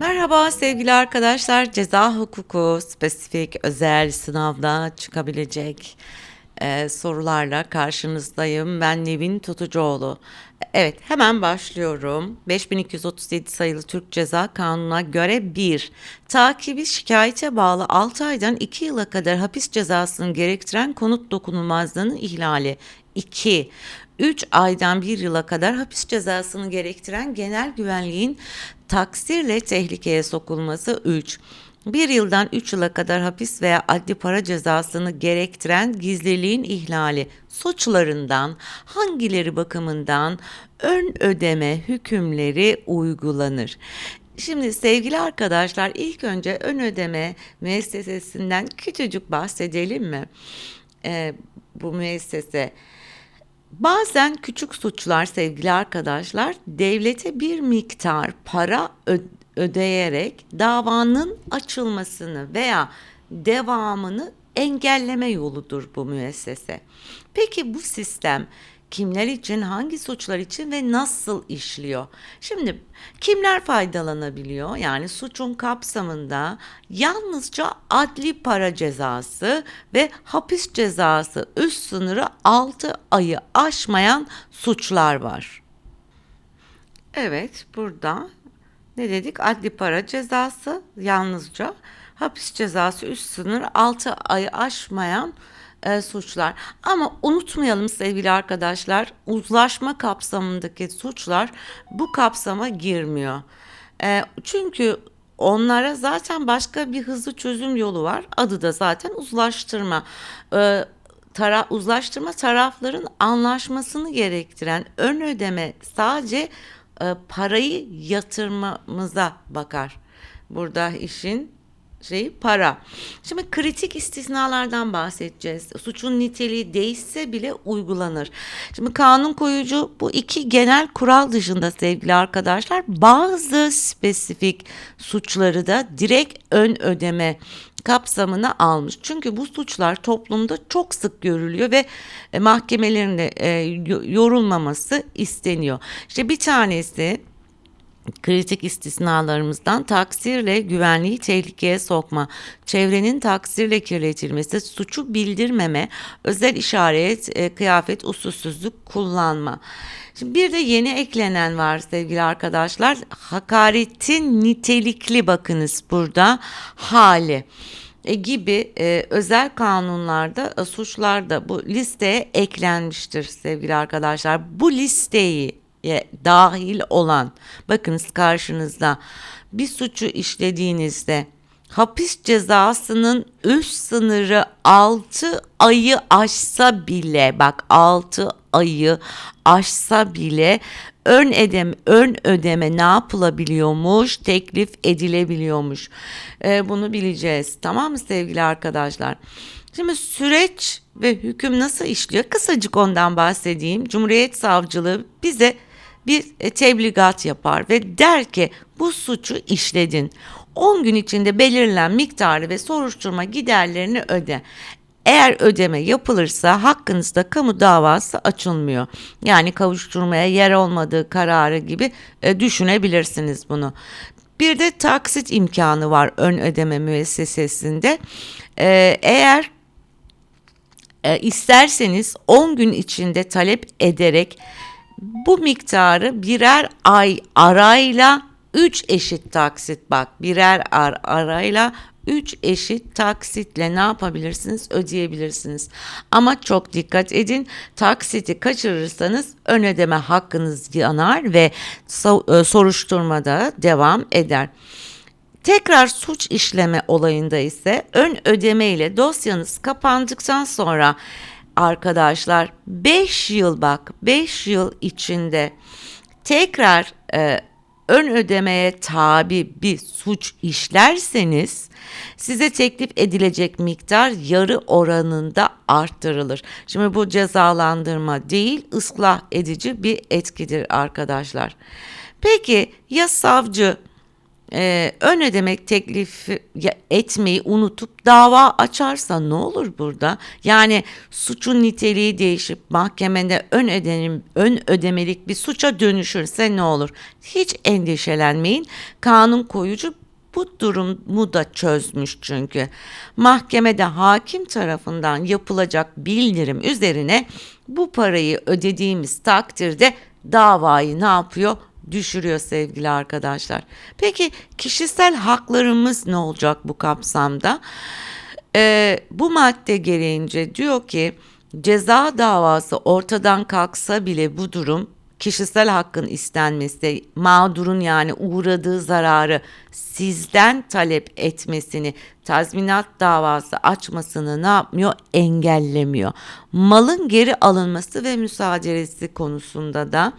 Merhaba sevgili arkadaşlar. Ceza hukuku spesifik özel sınavda çıkabilecek e, sorularla karşınızdayım. Ben Nevin Tutucuoğlu. Evet hemen başlıyorum. 5237 sayılı Türk Ceza Kanunu'na göre 1. Takibi şikayete bağlı 6 aydan 2 yıla kadar hapis cezasını gerektiren konut dokunulmazlığının ihlali. 2. 3 aydan 1 yıla kadar hapis cezasını gerektiren genel güvenliğin taksirle tehlikeye sokulması 3. 1 yıldan 3 yıla kadar hapis veya adli para cezasını gerektiren gizliliğin ihlali suçlarından hangileri bakımından ön ödeme hükümleri uygulanır? Şimdi sevgili arkadaşlar ilk önce ön ödeme müessesesinden küçücük bahsedelim mi? Ee, bu müessese Bazen küçük suçlar sevgili arkadaşlar devlete bir miktar para ödeyerek davanın açılmasını veya devamını engelleme yoludur bu müessese. Peki bu sistem kimler için, hangi suçlar için ve nasıl işliyor? Şimdi kimler faydalanabiliyor? Yani suçun kapsamında yalnızca adli para cezası ve hapis cezası üst sınırı 6 ayı aşmayan suçlar var. Evet, burada ne dedik? Adli para cezası yalnızca hapis cezası üst sınır 6 ayı aşmayan e, suçlar. Ama unutmayalım sevgili arkadaşlar, uzlaşma kapsamındaki suçlar bu kapsama girmiyor. E, çünkü onlara zaten başka bir hızlı çözüm yolu var. Adı da zaten uzlaştırma. E, tara uzlaştırma tarafların anlaşmasını gerektiren ön ödeme sadece e, parayı yatırmamıza bakar. Burada işin şey para. Şimdi kritik istisnalardan bahsedeceğiz. Suçun niteliği değişse bile uygulanır. Şimdi kanun koyucu bu iki genel kural dışında sevgili arkadaşlar bazı spesifik suçları da direkt ön ödeme kapsamına almış. Çünkü bu suçlar toplumda çok sık görülüyor ve e, mahkemelerin de e, yorulmaması isteniyor. İşte bir tanesi kritik istisnalarımızdan taksirle güvenliği tehlikeye sokma, çevrenin taksirle kirletilmesi, suçu bildirmeme, özel işaret, e, kıyafet, usulsüzlük kullanma. Şimdi bir de yeni eklenen var sevgili arkadaşlar. Hakaretin nitelikli bakınız burada hali e, gibi e, özel kanunlarda e, suçlar da bu listeye eklenmiştir sevgili arkadaşlar. Bu listeyi dahil olan bakınız karşınızda bir suçu işlediğinizde hapis cezasının üst sınırı 6 ayı aşsa bile bak 6 ayı aşsa bile ön ödeme, ön ödeme ne yapılabiliyormuş? Teklif edilebiliyormuş. Ee, bunu bileceğiz. Tamam mı sevgili arkadaşlar? Şimdi süreç ve hüküm nasıl işliyor? Kısacık ondan bahsedeyim. Cumhuriyet Savcılığı bize bir e, tebligat yapar ve der ki bu suçu işledin. 10 gün içinde belirlenen miktarı ve soruşturma giderlerini öde. Eğer ödeme yapılırsa hakkınızda kamu davası açılmıyor. Yani kavuşturmaya yer olmadığı kararı gibi e, düşünebilirsiniz bunu. Bir de taksit imkanı var ön ödeme müessesesinde. E, eğer isterseniz 10 gün içinde talep ederek bu miktarı birer ay arayla 3 eşit taksit bak birer ar arayla 3 eşit taksitle ne yapabilirsiniz ödeyebilirsiniz. Ama çok dikkat edin taksiti kaçırırsanız ön ödeme hakkınız yanar ve e, soruşturmada devam eder. Tekrar suç işleme olayında ise ön ödeme ile dosyanız kapandıktan sonra arkadaşlar 5 yıl bak 5 yıl içinde tekrar e, ön ödemeye tabi bir suç işlerseniz size teklif edilecek miktar yarı oranında arttırılır. Şimdi bu cezalandırma değil ıslah edici bir etkidir arkadaşlar. Peki ya savcı e, ön ödemek teklifi ya- etmeyi unutup dava açarsa ne olur burada? Yani suçun niteliği değişip mahkemede ön ödenim ön ödemelik bir suça dönüşürse ne olur? Hiç endişelenmeyin. Kanun koyucu bu durumu da çözmüş çünkü. Mahkemede hakim tarafından yapılacak bildirim üzerine bu parayı ödediğimiz takdirde davayı ne yapıyor? Düşürüyor sevgili arkadaşlar. Peki kişisel haklarımız ne olacak bu kapsamda? Ee, bu madde gereğince diyor ki ceza davası ortadan kalksa bile bu durum kişisel hakkın istenmesi, mağdurun yani uğradığı zararı sizden talep etmesini, tazminat davası açmasını ne yapmıyor? Engellemiyor. Malın geri alınması ve müsaadesi konusunda da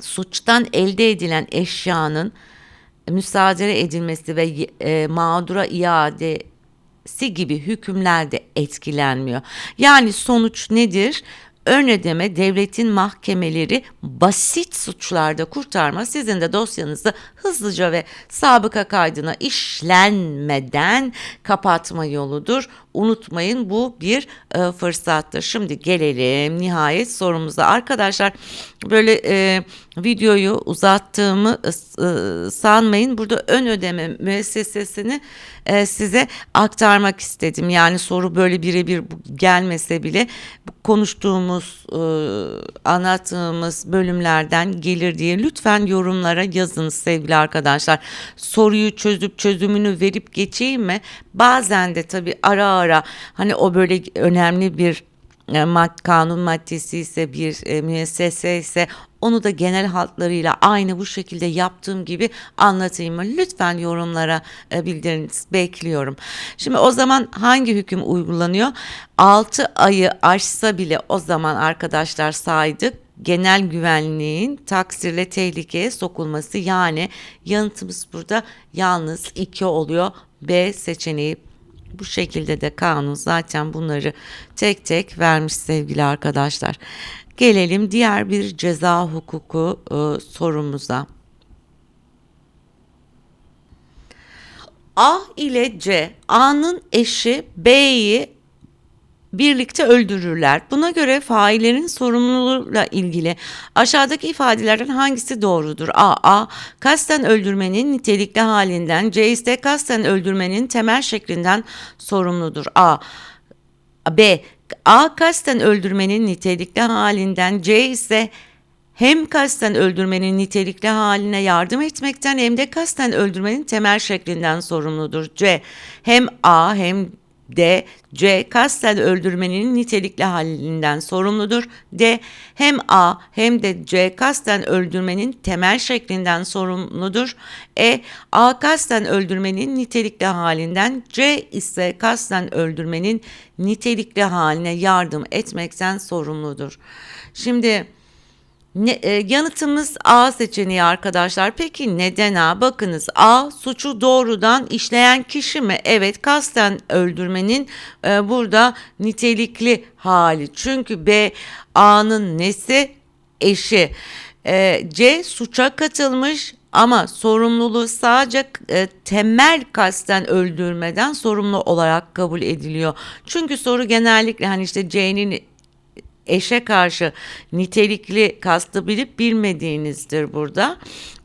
suçtan elde edilen eşyanın müsaade edilmesi ve e, mağdura iadesi gibi hükümlerde etkilenmiyor. Yani sonuç nedir? Ön ödeme devletin mahkemeleri basit suçlarda kurtarma sizin de dosyanızı hızlıca ve sabıka kaydına işlenmeden kapatma yoludur. Unutmayın bu bir e, fırsattır. Şimdi gelelim nihayet sorumuza. Arkadaşlar böyle e, videoyu uzattığımı e, sanmayın. Burada ön ödeme müessesesini e, size aktarmak istedim. Yani soru böyle birebir gelmese bile konuştuğumuz, e, anlattığımız bölümlerden gelir diye lütfen yorumlara yazınız sevgili arkadaşlar. Soruyu çözüp çözümünü verip geçeyim mi? Bazen de tabii ara ara hani o böyle önemli bir e, kanun maddesi ise bir e, müessese ise onu da genel hatlarıyla aynı bu şekilde yaptığım gibi anlatayım? Lütfen yorumlara e, bildiriniz. Bekliyorum. Şimdi o zaman hangi hüküm uygulanıyor? 6 ayı aşsa bile o zaman arkadaşlar saydık genel güvenliğin taksirle tehlikeye sokulması yani yanıtımız burada yalnız 2 oluyor. B seçeneği bu şekilde de kanun zaten bunları tek tek vermiş sevgili arkadaşlar. Gelelim diğer bir ceza hukuku e, sorumuza. A ile C, A'nın eşi B'yi birlikte öldürürler. Buna göre faillerin sorumluluğuyla ilgili aşağıdaki ifadelerden hangisi doğrudur? A. A. Kasten öldürmenin nitelikli halinden, C ise kasten öldürmenin temel şeklinden sorumludur. A. B. A. Kasten öldürmenin nitelikli halinden, C ise hem kasten öldürmenin nitelikli haline yardım etmekten hem de kasten öldürmenin temel şeklinden sorumludur. C. Hem A hem D. C. Kasten öldürmenin nitelikli halinden sorumludur. D. Hem A hem de C. Kasten öldürmenin temel şeklinden sorumludur. E. A. Kasten öldürmenin nitelikli halinden C ise kasten öldürmenin nitelikli haline yardım etmekten sorumludur. Şimdi ne, e, yanıtımız A seçeneği arkadaşlar. Peki neden A? Bakınız A suçu doğrudan işleyen kişi mi? Evet kasten öldürmenin e, burada nitelikli hali. Çünkü B A'nın nesi? Eşi. E, C suça katılmış ama sorumluluğu sadece e, temel kasten öldürmeden sorumlu olarak kabul ediliyor. Çünkü soru genellikle hani işte C'nin eşe karşı nitelikli kastı bilip bilmediğinizdir burada.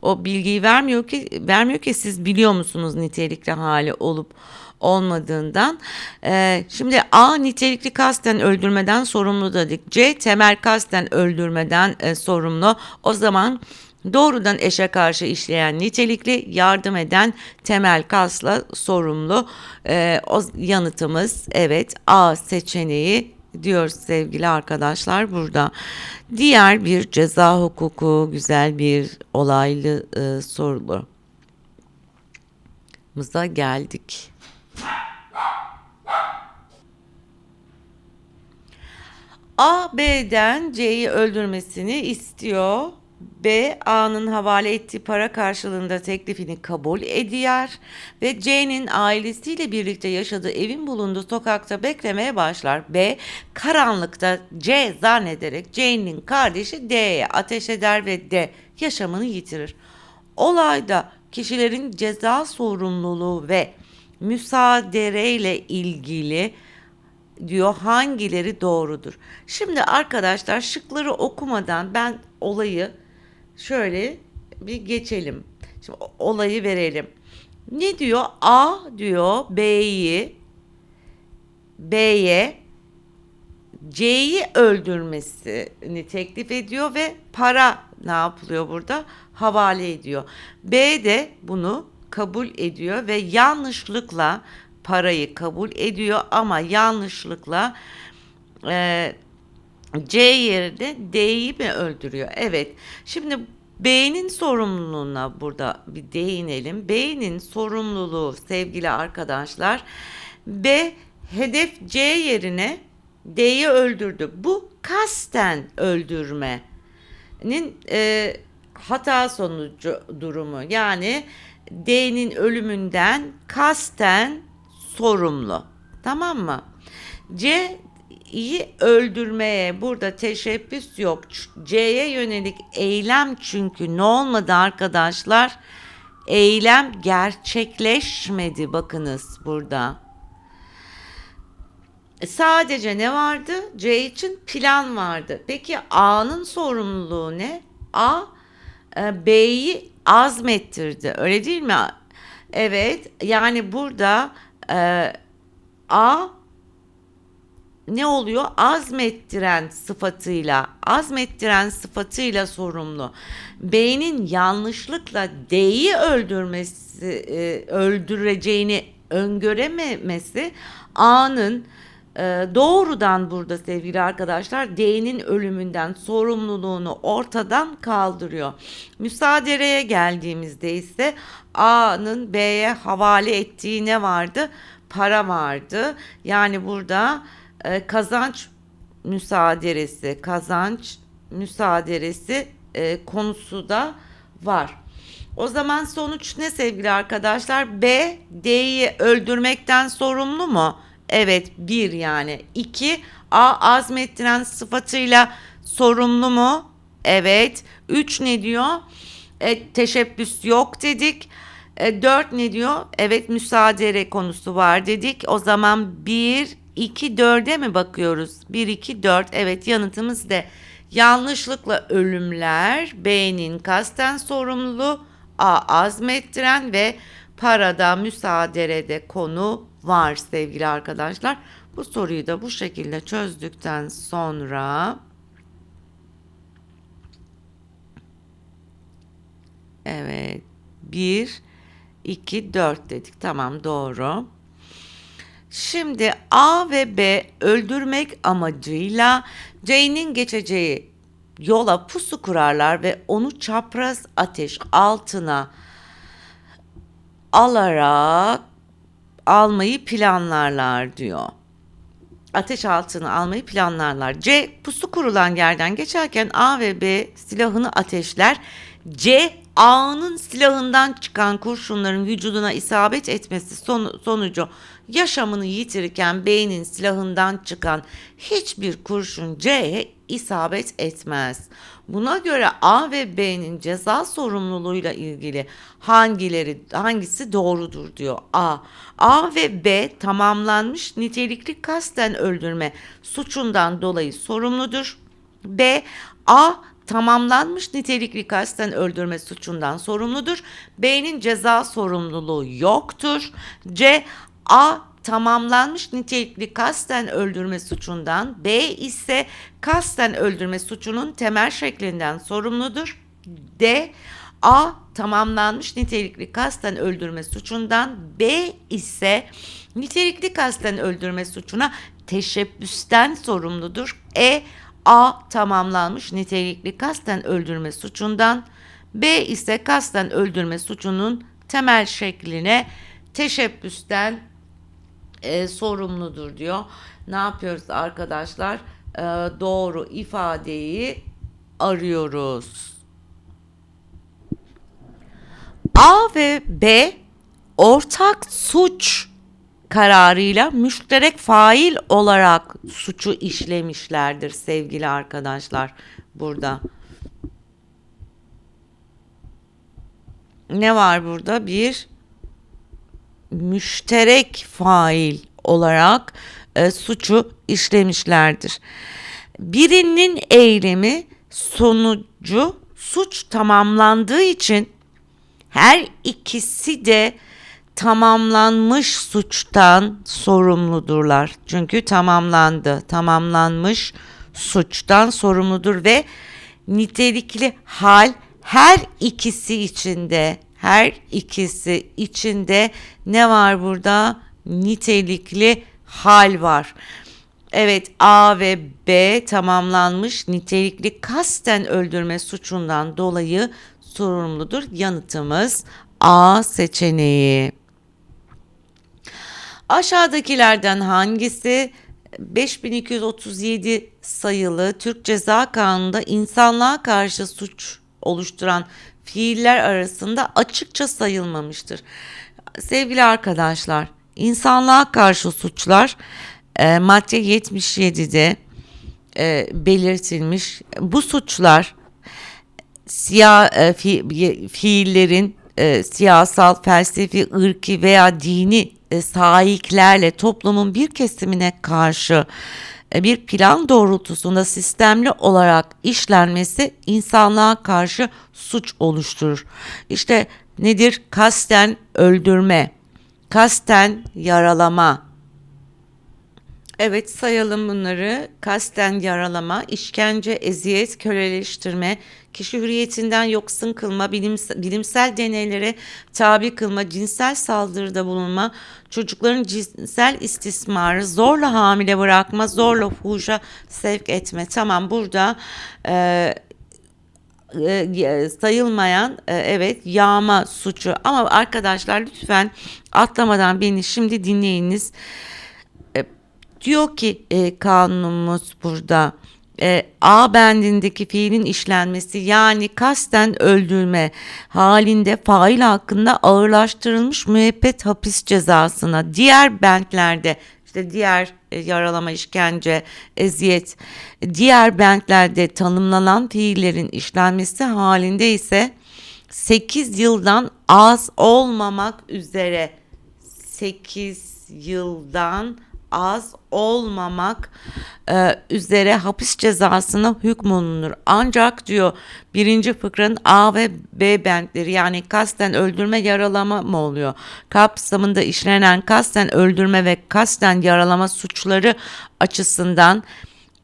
O bilgiyi vermiyor ki vermiyor ki siz biliyor musunuz nitelikli hali olup olmadığından. Ee, şimdi A nitelikli kasten öldürmeden sorumlu dedik. C temel kasten öldürmeden e, sorumlu. O zaman doğrudan eşe karşı işleyen nitelikli yardım eden temel kasla sorumlu. Ee, o yanıtımız evet A seçeneği diyor sevgili arkadaşlar burada. Diğer bir ceza hukuku güzel bir olaylı e, sorulu. Muza geldik. A B'den C'yi öldürmesini istiyor. B A'nın havale ettiği para karşılığında teklifini kabul ediyor ve C'nin ailesiyle birlikte yaşadığı evin bulunduğu sokakta beklemeye başlar. B karanlıkta C zannederek C'nin kardeşi D'ye ateş eder ve D yaşamını yitirir. Olayda kişilerin ceza sorumluluğu ve müsaadereyle ilgili diyor hangileri doğrudur. Şimdi arkadaşlar şıkları okumadan ben olayı şöyle bir geçelim. Şimdi olayı verelim. Ne diyor? A diyor B'yi B'ye C'yi öldürmesini teklif ediyor ve para ne yapılıyor burada? Havale ediyor. B de bunu kabul ediyor ve yanlışlıkla parayı kabul ediyor ama yanlışlıkla e, C yerine D'yi mi öldürüyor? Evet. Şimdi B'nin sorumluluğuna burada bir değinelim. B'nin sorumluluğu sevgili arkadaşlar. B hedef C yerine D'yi öldürdü. Bu kasten öldürmenin e, hata sonucu durumu. Yani D'nin ölümünden kasten sorumlu. Tamam mı? C'yi öldürmeye burada teşebbüs yok. C'ye yönelik eylem çünkü ne olmadı arkadaşlar? Eylem gerçekleşmedi bakınız burada. Sadece ne vardı? C için plan vardı. Peki A'nın sorumluluğu ne? A e, B'yi azmettirdi. Öyle değil mi? Evet. Yani burada e, A ne oluyor? Azmettiren sıfatıyla, azmettiren sıfatıyla sorumlu. B'nin yanlışlıkla D'yi öldürmesi, e, öldüreceğini öngörememesi A'nın e, doğrudan burada sevgili arkadaşlar D'nin ölümünden sorumluluğunu ortadan kaldırıyor. Müsaadereye geldiğimizde ise A'nın B'ye havale ettiği ne vardı? Para vardı. Yani burada e, kazanç müsaaderesi, kazanç müsaaderesi e, konusu da var. O zaman sonuç ne sevgili arkadaşlar? B, D'yi öldürmekten sorumlu mu? Evet, bir yani. İki, A azmettiren sıfatıyla sorumlu mu? Evet. Üç ne diyor? E, teşebbüs yok dedik. E, 4 ne diyor? Evet müsaade konusu var dedik. O zaman 1, 2, 4'e mi bakıyoruz? 1, 2, 4. Evet yanıtımız de yanlışlıkla ölümler B'nin kasten sorumluluğu A azmettiren ve parada müsaaderede konu var sevgili arkadaşlar. Bu soruyu da bu şekilde çözdükten sonra Evet. 1, 2, 4 dedik. Tamam doğru. Şimdi A ve B öldürmek amacıyla C'nin geçeceği yola pusu kurarlar ve onu çapraz ateş altına alarak almayı planlarlar diyor. Ateş altına almayı planlarlar. C pusu kurulan yerden geçerken A ve B silahını ateşler. C A'nın silahından çıkan kurşunların vücuduna isabet etmesi son- sonucu yaşamını yitirirken B'nin silahından çıkan hiçbir kurşun C'ye isabet etmez. Buna göre A ve B'nin ceza sorumluluğuyla ilgili hangileri hangisi doğrudur diyor. A. A ve B tamamlanmış nitelikli kasten öldürme suçundan dolayı sorumludur. B. A tamamlanmış nitelikli kasten öldürme suçundan sorumludur. B'nin ceza sorumluluğu yoktur. C. A tamamlanmış nitelikli kasten öldürme suçundan, B ise kasten öldürme suçunun temel şeklinden sorumludur. D. A tamamlanmış nitelikli kasten öldürme suçundan, B ise nitelikli kasten öldürme suçuna teşebbüsten sorumludur. E. A tamamlanmış nitelikli kasten öldürme suçundan, B ise kasten öldürme suçunun temel şekline teşebbüsten e, sorumludur diyor. Ne yapıyoruz arkadaşlar? E, doğru ifadeyi arıyoruz. A ve B ortak suç kararıyla müşterek fail olarak suçu işlemişlerdir sevgili arkadaşlar burada. ne var burada? Bir müşterek fail olarak e, suçu işlemişlerdir. Birinin eylemi sonucu suç tamamlandığı için her ikisi de tamamlanmış suçtan sorumludurlar. Çünkü tamamlandı, tamamlanmış suçtan sorumludur ve nitelikli hal her ikisi içinde, her ikisi içinde ne var burada? Nitelikli hal var. Evet A ve B tamamlanmış nitelikli kasten öldürme suçundan dolayı sorumludur. Yanıtımız A seçeneği. Aşağıdakilerden hangisi 5237 sayılı Türk Ceza Kanunu'nda insanlığa karşı suç oluşturan fiiller arasında açıkça sayılmamıştır. Sevgili arkadaşlar, insanlığa karşı suçlar e, madde 77'de e, belirtilmiş. Bu suçlar siyah e, fi, fiillerin e, siyasal, felsefi, ırki veya dini e, sahiplerle toplumun bir kesimine karşı e, bir plan doğrultusunda sistemli olarak işlenmesi insanlığa karşı suç oluşturur. İşte nedir? Kasten öldürme, kasten yaralama, Evet sayalım bunları. Kasten yaralama, işkence, eziyet, köleleştirme, kişi hürriyetinden yoksun kılma, bilimsel, bilimsel deneylere tabi kılma, cinsel saldırıda bulunma, çocukların cinsel istismarı, zorla hamile bırakma, zorla fuhuşa sevk etme. Tamam burada e, e, sayılmayan e, evet yağma suçu ama arkadaşlar lütfen atlamadan beni şimdi dinleyiniz. Diyor ki e, kanunumuz burada e, A bendindeki fiilin işlenmesi yani kasten öldürme halinde fail hakkında ağırlaştırılmış müebbet hapis cezasına diğer bentlerde işte diğer e, yaralama, işkence, eziyet, diğer bentlerde tanımlanan fiillerin işlenmesi halinde ise 8 yıldan az olmamak üzere 8 yıldan az olmamak e, üzere hapis cezasına hükmolunur. Ancak diyor birinci fıkranın A ve B bentleri yani kasten öldürme yaralama mı oluyor? Kapsamında işlenen kasten öldürme ve kasten yaralama suçları açısından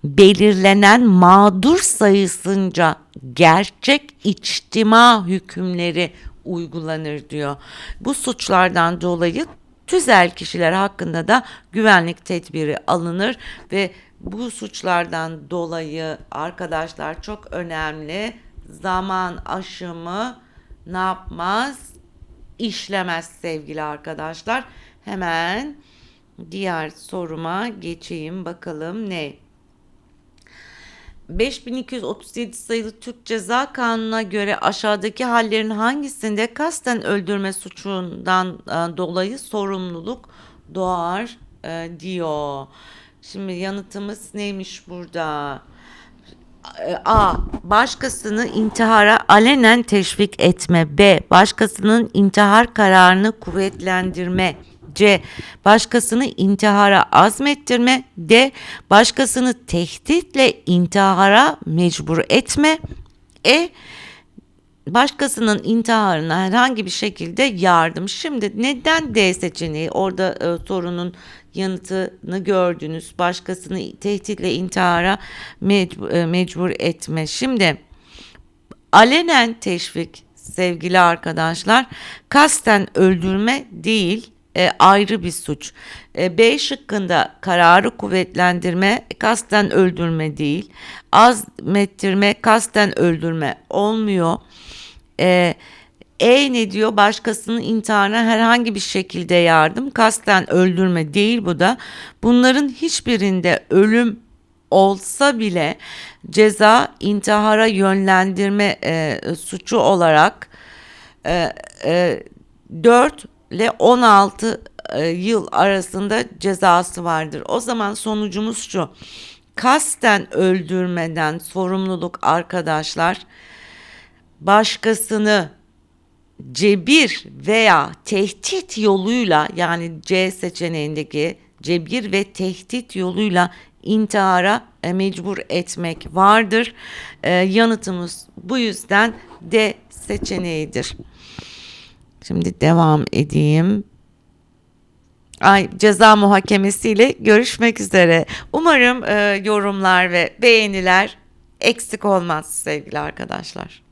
belirlenen mağdur sayısınca gerçek içtima hükümleri uygulanır diyor. Bu suçlardan dolayı tüzel kişiler hakkında da güvenlik tedbiri alınır ve bu suçlardan dolayı arkadaşlar çok önemli zaman aşımı ne yapmaz? işlemez sevgili arkadaşlar. Hemen diğer soruma geçeyim bakalım ne? 5237 sayılı Türk Ceza Kanunu'na göre aşağıdaki hallerin hangisinde kasten öldürme suçundan e, dolayı sorumluluk doğar e, diyor. Şimdi yanıtımız neymiş burada? E, A. Başkasını intihara alenen teşvik etme. B. Başkasının intihar kararını kuvvetlendirme. C. Başkasını intihara azmettirme. D. Başkasını tehditle intihara mecbur etme. E. Başkasının intiharına herhangi bir şekilde yardım. Şimdi neden D seçeneği? Orada e, sorunun yanıtını gördünüz. Başkasını tehditle intihara mecbur, e, mecbur etme. Şimdi alenen teşvik sevgili arkadaşlar kasten öldürme değil e, ayrı bir suç. E, B şıkkında kararı kuvvetlendirme kasten öldürme değil. Azmettirme kasten öldürme olmuyor. E, e ne diyor? Başkasının intiharına herhangi bir şekilde yardım kasten öldürme değil bu da. Bunların hiçbirinde ölüm olsa bile ceza intihara yönlendirme e, suçu olarak e, e, 4 ile 16 e, yıl arasında cezası vardır. O zaman sonucumuz şu. Kasten öldürmeden sorumluluk arkadaşlar başkasını cebir veya tehdit yoluyla yani C seçeneğindeki cebir ve tehdit yoluyla intihara e, mecbur etmek vardır. E, yanıtımız bu yüzden D seçeneğidir. Şimdi devam edeyim. Ay ceza muhakemesiyle görüşmek üzere. Umarım e, yorumlar ve beğeniler eksik olmaz sevgili arkadaşlar.